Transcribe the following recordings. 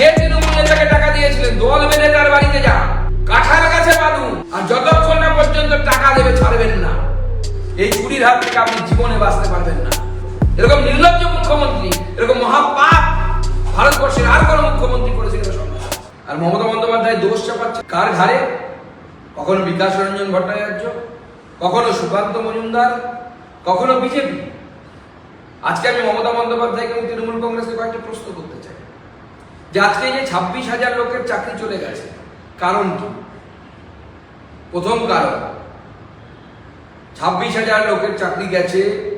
যে তৃণমূল নেতাকে টাকা দিয়েছিলেন, দল বেঁধে তার বাড়িতে যা কাঁঠাল গাছে বাঁধুন, আর যতক্ষণ না পর্যন্ত টাকা দেবে, ছাড়বেন না। এই চুরির হাত থেকে আপনি জীবনে বাঁচতে পারবেন না। এরকম নির্লজ্জ মুখ্যমন্ত্রী, এরকম মহাপাপ ভারতবর্ষের আর কোনো মুখ্যমন্ত্রী করেছে আর মমতা বন্দ্যোপাধ্যায় দোষ চাপাচ্ছে কার ঘাড়ে? কখনো বিকাশ রঞ্জন ভট্টাচার্য, কখনো সুকান্ত মজুমদার, কখনো বিজেপি। আজকে আমি মমতা বন্দ্যোপাধ্যায়কে এবং তৃণমূল কংগ্রেসকে কয়েকটা প্রশ্ন করতে আজকে যে ছাব্বিশ হাজার লোকের চাকরি চলে গেছে। কারণ কি? প্রথম কারণ, ছাব্বিশ হাজার লোকের চাকরি গেছে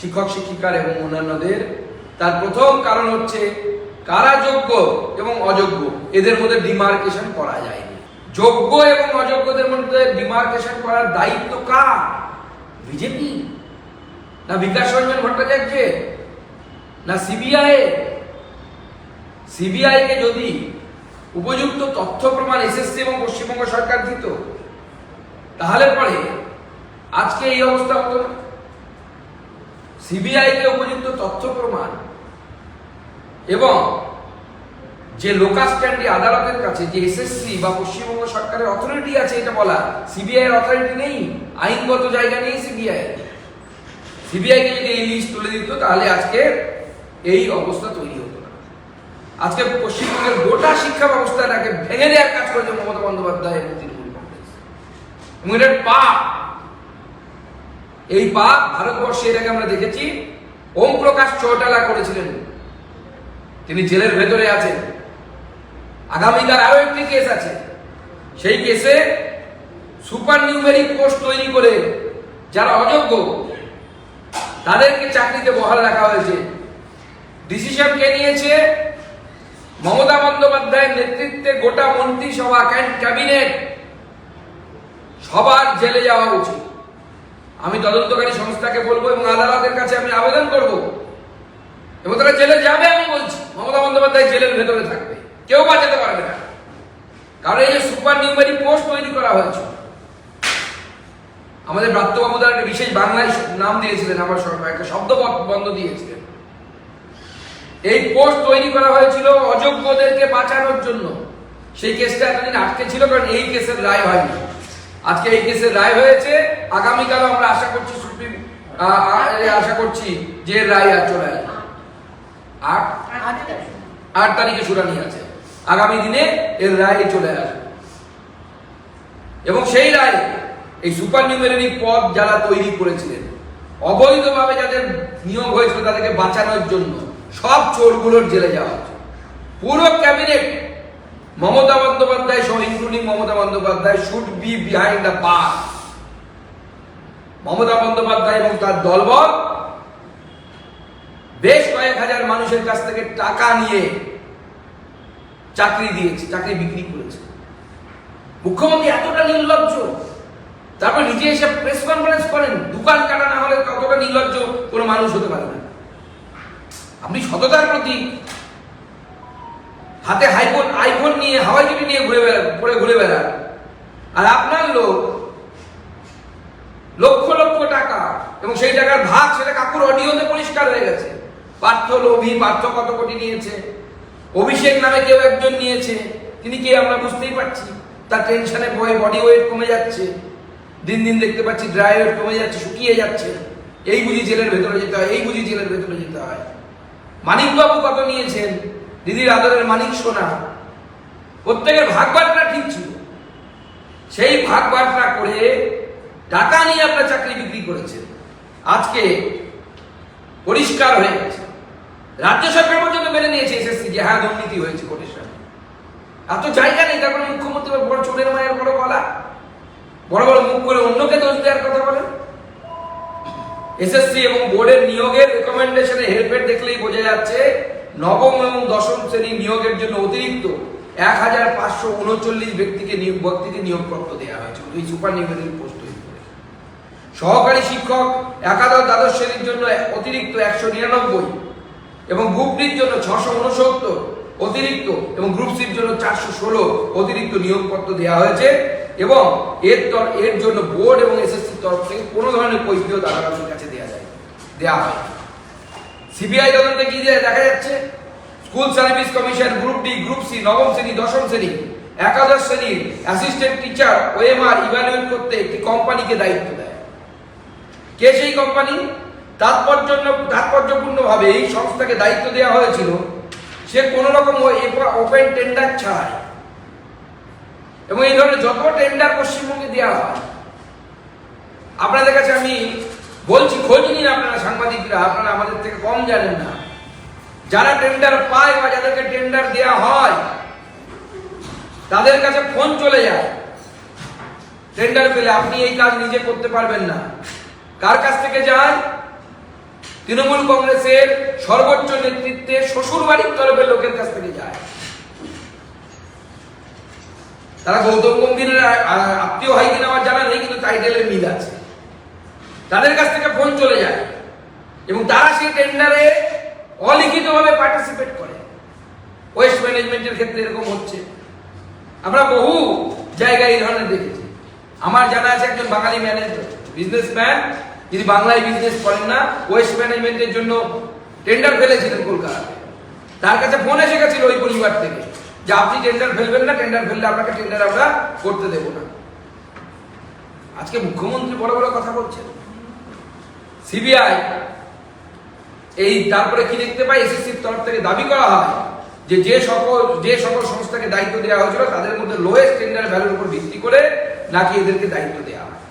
শিক্ষক, শিক্ষিকার এবং অন্যান্যদের। তার প্রথম কারণ হচ্ছে কারা যোগ্য এবং অযোগ্য? এদের মধ্যে ডিমার্কেশন করা যায়নি। যোগ্য এবং অযোগ্যদের মধ্যে ডিমার্কেশন করার দায়িত্ব কার? বিজেপি? না বিকাশ রঞ্জন ভট্টাচার্যের? না সিবিআই সিবিআই কে যদি উপযুক্ত তথ্য প্রমাণ এসএসসি এবং পশ্চিমবঙ্গ সরকার দিত, তাহলে পরে আজকে এই অবস্থা হতো না। সিবিআই কে উপযুক্ত তথ্য প্রমাণ এবং যে লোকাল স্ট্যান্ডি আদালতের কাছে যে এসএসসি বা পশ্চিমবঙ্গ সরকারের অথরিটি আছে এটা বলা সিবিআই অথরিটি নেই, আইনগত জায়গা নেই সিবিআই সিবিআই কে যদি এই লিস্ট তুলে দিত, তাহলে আজকে এই অবস্থা তৈরি হতো। আজকে পশ্চিমবঙ্গের গোটা শিক্ষা ব্যবস্থাটাকে ভেঙে দেওয়ার কাজ করেছে মমতা বন্দ্যোপাধ্যায় এবং তৃণমূল কংগ্রেস। এবং এটার পাপ। এই পাপ ভারতবর্ষে এটাকে আমরা দেখেছি। ওম প্রকাশ চৌটালা করেছিলেন। তিনি জেলের ভেতরে আছেন। আগামীকাল আরও একটি কেস আছে। সেই কেসে সুপার নিউমেরিক পোস্ট তৈরি করে যারা অযোগ্য, তাদেরকে চাকরিতে বহাল রাখা হয়েছে। ডিসিশন কে নিয়েছে? মমতা বন্দ্যোপাধ্যায়ের নেতৃত্বে গোটা মন্ত্রিসভা ক্যাবিনেট সবার জেলে যাওয়া উচিত। আমি তদন্তকারী সংস্থাকে বলব এবং আদালতের কাছে আমি আবেদন করব। এবং তারা জেলে যাবে আমি বলছি, মমতা বন্দ্যোপাধ্যায় জেলের ভেতরে থাকবে। কেউ বাঁচাতে পারবে না। কারণ এই যে সুপার নিউমেরি পোস্ট তৈরি করা হয়েছে, আমাদের ব্রাত্যবাবু তারা একটা বিশেষ বাংলায় নাম দিয়েছিলেন আমার একটা শব্দ বন্ধ দিয়েছিলেন। এই পোস্ট তৈরি করা হয়েছিল অযোগ্যদেরকে বাঁচানোর জন্য। সেই কেসটা এতদিন আটকে ছিল, কারণ এই কেসের রায় হয়নি। আজকে এই কেসের রায় হয়েছে। আগামীকাল আমরা আশা করছি সুপ্রিম আশা করছি যে রায় আর চলে আসবে। আট আট তারিখে শুনানি আছে। আগামী দিনে এর রায় চলে আসবে। এবং সেই রায়, এই সুপার নিউমেরি পদ যারা তৈরি করেছিলেন, অবৈধভাবে যাদের নিয়োগ হয়েছিল তাদেরকে বাঁচানোর জন্য সব চোরগুলোর জেলে যাওয়া হচ্ছে। পুরো ক্যাবিনেট মমতা বন্দ্যোপাধ্যায় সহ including Mamata Bandyopadhyay should be behind the bars Mamata Bandyopadhyay এবং তার দলবল, বেশ কয়েক হাজার মানুষের কাছ থেকে টাকা নিয়ে চাকরি দিয়েছে, চাকরি বিক্রি করেছে। মুখ্যমন্ত্রী এতটা নির্লজ্জ, তারপর নিজে এসে প্রেস কনফারেন্স করেন, দোকান কাটা না হলে ততটা নির্লজ্জ কোনো মানুষ হতে পারে না। আপনি সততার প্রতি হাতে হাইফোন, আইফোন নিয়ে, হাওয়াই চটি নিয়ে ঘুরে বেড়া পরে ঘুরে বেড়ান। আর আপনার লোক লক্ষ লক্ষ টাকা এবং সেই টাকার ভাগ সেটা কাকুর অডিওতে পরিষ্কার হয়ে গেছে। পার্থ, লোভী, পার্থ কত কোটি নিয়েছে? অভিষেক নামে কেউ একজন নিয়েছে। তিনি কে আমরা বুঝতেই পারছি। তার টেনশনে ভয়ে বডি ওয়েট কমে যাচ্ছে। দিন দিন দেখতে পাচ্ছি ড্রাই ওয়েট কমে যাচ্ছে, শুকিয়ে যাচ্ছে। এই বুঝি জেলের ভেতরে যেতে হয়, এই বুঝি জেলের ভেতরে যেতে হয়। মানিকবাবু কত নিয়েছেন? দিদির আদরের মানিক সোনা। প্রত্যেকের ভাগ বাটনা ঠিক ছিল। সেই ভাগ বাটনা করে টাকা নিয়ে আপনার চাকরি বিক্রি করেছেন। আজকে পরিষ্কার হয়ে গেছে। রাজ্য সরকার পর্যন্ত মেনে নিয়েছে এসএসসি যে হ্যাঁ দুর্নীতি হয়েছে সামনে। এত জায়গা নেই তারপরে মুখ্যমন্ত্রী বড় চোরের মায়ের বড় গলা। বড় বড় মুখ করে অন্যকে দোষ দেওয়ার কথা বলেন। এসএসসি এবং বোর্ডের নিয়োগের রেকমেন্ডেশনে হেরফের দেখলেই বোঝা যাচ্ছে, নবম এবং দশম শ্রেণি নিয়োগের জন্য অতিরিক্ত এক হাজার পাঁচশো উনচল্লিশ ব্যক্তিকে নিয়োগ ব্যক্তিকে নিয়োগপত্র দেওয়া হয়েছে এই সুপার নিউমেরিক পোস্ট সহকারী শিক্ষক, একাদশ দ্বাদশ শ্রেণির জন্য অতিরিক্ত একশো নিরানব্বই এবং গ্রুপ ডির জন্য ছশো উনসত্তর অতিরিক্ত এবং গ্রুপ সির জন্য চারশো ষোলো অতিরিক্ত নিয়োগপত্র দেওয়া হয়েছে এবং এর এর জন্য বোর্ড এবং এসএসসির তরফ থেকে কোনো ধরনের কৈফিয়ত কাছে দেওয়া হয়। সিবিআই তদন্তে কি দেখা যাচ্ছে? School service commission group D, group C, নবম শ্রেণি, দশম শ্রেণি, একাদশ শ্রেণির অ্যাসিস্ট্যান্ট টিচার ওএমআর ইভ্যালুয়েট করতে একটি কোম্পানিকে দায়িত্ব দেয়। কে সেই কোম্পানি তাৎপর্য তাৎপর্যপূর্ণভাবে এই সংস্থাকে দায়িত্ব দেওয়া হয়েছিল। সে কোনো রকম ওপেন টেন্ডার ছাড়াই। এবং এই ধরনের যত টেন্ডার পশ্চিমবঙ্গে দেওয়া হয়। আপনাদের কাছে আমি বলছি খোঁজ নিন আপনারা সাংবাদিকরা, আপনারা আমাদের থেকে কম জানেন না। যারা টেন্ডার পায় বা যাদেরকে টেন্ডার দেওয়া হয়, তাদের কাছে ফোন চলে যায়। টেন্ডার পেলে আপনি এই কাজ নিজে করতে পারবেন না। কার কাছ থেকে যায়? তৃণমূল কংগ্রেসের সর্বোচ্চ নেতৃত্বে শ্বশুর বাড়ির তরফের লোকের কাছ থেকে যায়। তারা গৌতম গম্ভীরের আত্মীয় হয় কিনা আমার জানা নেই, কিন্তু টাইটেলের মিল আছে। তাদের কাছ থেকে ফোন চলে যায়। এবং তারা সেই টেন্ডারে অলিখিতভাবে পার্টিসিপেট করে। ওয়েস্ট ম্যানেজমেন্টের ক্ষেত্রে এরকম হচ্ছে। আমরা বহু জায়গায় এই ধরনের দেখেছি। আমার জানা আছে একজন বাঙালি ম্যানেজার বিজনেসম্যান যিনি বাংলায় বিজনেস করেন না ওয়েস্ট ম্যানেজমেন্টের জন্য টেন্ডার ফেলেছিলেন কলকাতাতে। তার কাছে ফোন এসে গেছিল ওই পরিবার থেকে যে, আপনি টেন্ডার ফেলবেন না টেন্ডার ফেললে আপনাকে টেন্ডার আমরা করতে দেব না। আজকে মুখ্যমন্ত্রী বড় বড় কথা বলছেন। সিবিআই এই তারপরে কি দেখতে পাই? এসএসসির তরফ থেকে দাবি করা হয় যে যে সকল যে সকল সংস্থাকে দায়িত্ব দেওয়া হয়েছিল, তাদের মধ্যে লোয়েস্ট টেন্ডার ভ্যালুর উপর ভিত্তি করে নাকি এদেরকে দায়িত্ব দেওয়া হয়।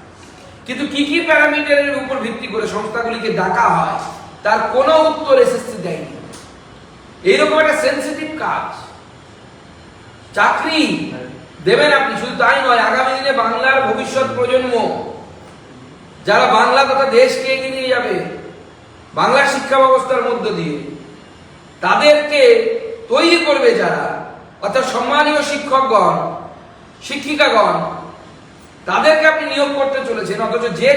কিন্তু কি কি প্যারামিটারের উপর ভিত্তি করে সংস্থাগুলিকে ডাকা হয়, তার কোনো উত্তর এসএসসি দেয়নি। এইরকম একটা সেন্সিটিভ কাজ। চাকরি দেবেন আপনি, শুধু তাই নয়, আগামী দিনে বাংলার ভবিষ্যৎ প্রজন্ম যারা বাংলা তথা দেশকে এগিয়ে নিয়ে যাবে, বাংলা শিক্ষা ব্যবস্থার মধ্য দিয়ে, তাদেরকে তৈরি করবে যারা, অর্থাৎ সম্মানীয় শিক্ষকগণ, শিক্ষিকাগণ, তাদেরকে আপনি নিয়োগ করতে চলেছেন, অথচ যে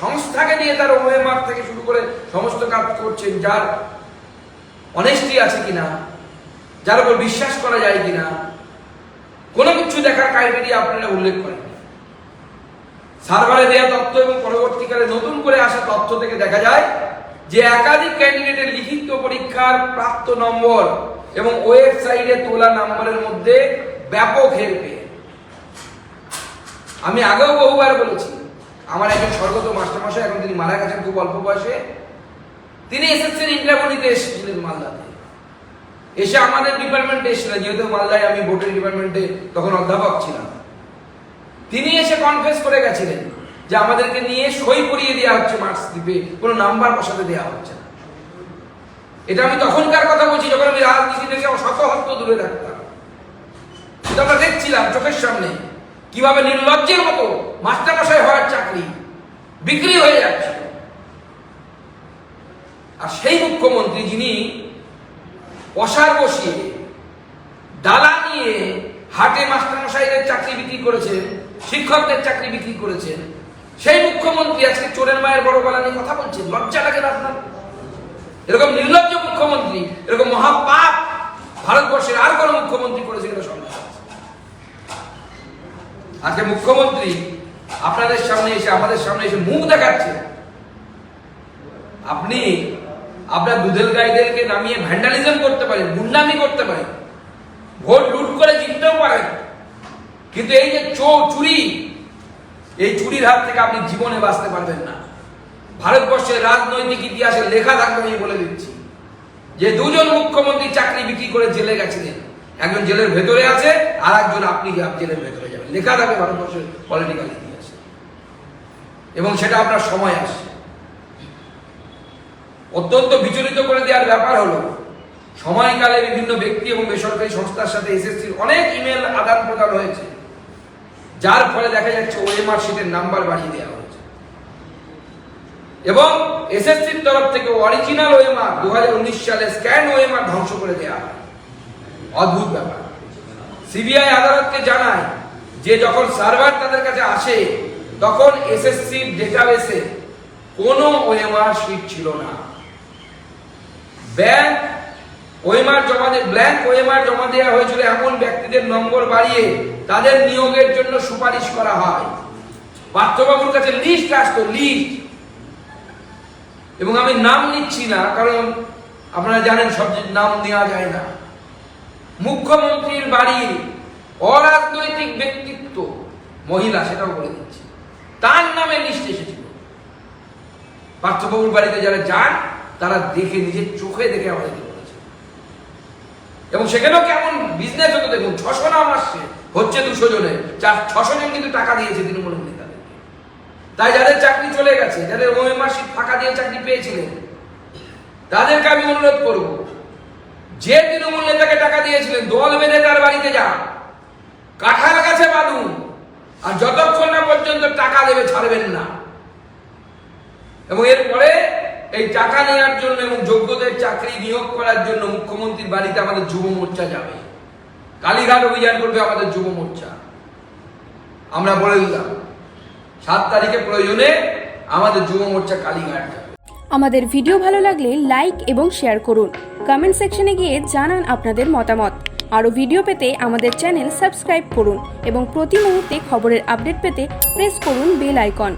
সংস্থাকে নিয়ে তার ওএমআর থেকে শুরু করে সমস্ত কাজ করছেন, যার অনেস্টি আছে কিনা, যার উপর বিশ্বাস করা যায় কিনা, কোনো কিছু দেখার ক্রাইটেরিয়া আপনারা উল্লেখ করেন। সার্ভারে দেওয়া তথ্য এবং পরবর্তীকালে নতুন করে আসা তথ্য থেকে দেখা যায় যে একাধিক ক্যান্ডিডেটের লিখিত পরীক্ষার প্রাপ্ত নম্বর এবং ওয়েবসাইটে তোলা নম্বরের মধ্যে ব্যাপক হেরফের আমি আগেও বহুবার বলেছি, আমার একজন স্বর্গত মাস্টারমশাই, এখন তিনি মারা গেছেন খুব অল্প বয়সে, তিনি ইন্টারভিউ নিতে এসেছিলেন মালদাতে। এসে আমাদের ডিপার্টমেন্টে এসেছিলেন, যেহেতু মালদায় আমি ভোটের ডিপার্টমেন্টে তখন অধ্যাপক ছিলাম। তিনি এসে কনফেস করে গেছিলেন যে আমাদেরকে নিয়ে সই করিয়ে দেওয়া হচ্ছে মার্কস দ্বীপে। কোনো নাম্বার বসাতে দেওয়া হচ্ছে না। এটা আমি তখনকার কথা বলছি যখন আমি রাজনীতি থেকে শত হস্ত দূরে থাকতাম। আমরা দেখছিলাম চোখের সামনে। কীভাবে নির্লজ্জের মতো মাস্টারমশাই হওয়ার চাকরি বিক্রি হয়ে যাচ্ছে। আর সেই মুখ্যমন্ত্রী যিনি অসার বসিয়ে ডালা নিয়ে হাটে মাস্টারমশাইদের চাকরি বিক্রি করেছেন শিক্ষকদের চাকরি বিক্রি করেছেন। সেই মুখ্যমন্ত্রী আজকে চোরের মায়ের বড় গলা নিয়ে কথা বলছেন। লজ্জা লাগে আপনার? এরকম নির্লজ্জ মুখ্যমন্ত্রী, এরকম মহাপাপ ভারতবর্ষের আর কোন মুখ্যমন্ত্রী করেছে কিনা সন্দেহ। আজকে মুখ্যমন্ত্রী আপনাদের সামনে এসে, আমাদের সামনে এসে মুখ দেখাচ্ছে। আপনি আপনার দুধের গাইদেরকে নামিয়ে ভ্যান্ডালিজম করতে পারেন, গুন্ডামি করতে পারেন। ভোট লুট করে জিততেও পারেন। কিন্তু এই যে চুরি, এই চুরির হাত থেকে আপনি জীবনে বাঁচতে পারবেন না। ভারতবর্ষের রাজনৈতিক ইতিহাসে লেখা থাকবে আমি বলে দিচ্ছি। যে দুজন মুখ্যমন্ত্রী চাকরি বিক্রি করে জেলে গেছিলেন। একজন জেলের ভেতরে আছে আর একজন আপনি জেলের ভেতরে যাবেন। লেখা থাকবে ভারতবর্ষের পলিটিক্যাল ইতিহাসে। এবং সেটা আপনার সময় আসছে। অত্যন্ত বিচলিত করে দেওয়ার ব্যাপার হলো, সময়কালে বিভিন্ন ব্যক্তি এবং বেসরকারি সংস্থার সাথে এসএসসির অনেক ইমেল আদান প্রদান হয়েছে। যার ফলে দেখা যাচ্ছে ওএমআর শিটের নাম্বার বাড়িয়ে দেওয়া হয়েছে। এবং এসএসসির তরফ থেকে অরিজিনাল ওএমআর দু সালে স্ক্যান ওএমআর ধ্বংস করে দেওয়া হয়। অদ্ভুত ব্যাপার। সিবিআই আদালতকে জানায় যে যখন সার্ভার তাদের কাছে আসে, তখন এসএসসির ডেটাবেসে কোনো ওএমআর শিট ছিল না। ব্যাংক ওএমআর জমা দিয়ে ব্ল্যাঙ্ক ওএমআর জমা দেওয়া হয়েছিল এমন ব্যক্তিদের নম্বর বাড়িয়ে তাদের নিয়োগের জন্য সুপারিশ করা হয়। পার্থবাবুর কাছে লিস্ট আসতো লিস্ট এবং আমি নাম নিচ্ছি না, কারণ আপনারা জানেন সব নাম নেওয়া যায় না। মুখ্যমন্ত্রীর বাড়ির অরাজনৈতিক ব্যক্তিত্ব, মহিলা, সেটাও বলে দিচ্ছি। তার নামে লিস্ট এসেছিল। পার্থবাবুর বাড়িতে যারা যান, তারা দেখে, নিজের চোখে দেখে আমাদেরকে বলেছে এবং সেখানেও কেমন বিজনেস হতো দেখুন, ছশো নাম আসছে, হচ্ছে দুশো জনে। চার ছশো জন কিন্তু টাকা দিয়েছে তৃণমূলের নেতাদেরকে। তাই যাদের চাকরি চলে গেছে, যাদের ওএমআর সিট ফাঁকা দিয়ে চাকরি পেয়েছিলেন, তাদেরকে আমি অনুরোধ করব, যে তৃণমূল নেতাকে টাকা দিয়েছিলেন, দল বেঁধে তার বাড়িতে যান। কাঁঠাল গাছে বাঁধুন, আর যতক্ষণ না পর্যন্ত টাকা দেবে ছাড়বেন না। এবং এরপরে এই টাকা নেওয়ার জন্য এবং যোগ্যদের চাকরি নিয়োগ করার জন্য মুখ্যমন্ত্রীর বাড়িতে আমাদের যুব মোর্চা যাবে। কালীঘাট অভিযান করবে আমাদের যুব মোর্চা। আমরা বলে দিলাম, সাত তারিখে প্রয়োজনে আমাদের যুব মোর্চা কালীঘাট আমাদের ভিডিও ভালো লাগলে লাইক এবং শেয়ার করুন। কমেন্ট সেকশনে গিয়ে জানান আপনাদের মতামত। আরও ভিডিও পেতে আমাদের চ্যানেল সাবস্ক্রাইব করুন এবং প্রতি মুহূর্তে খবরের আপডেট পেতে প্রেস করুন বেল আইকন।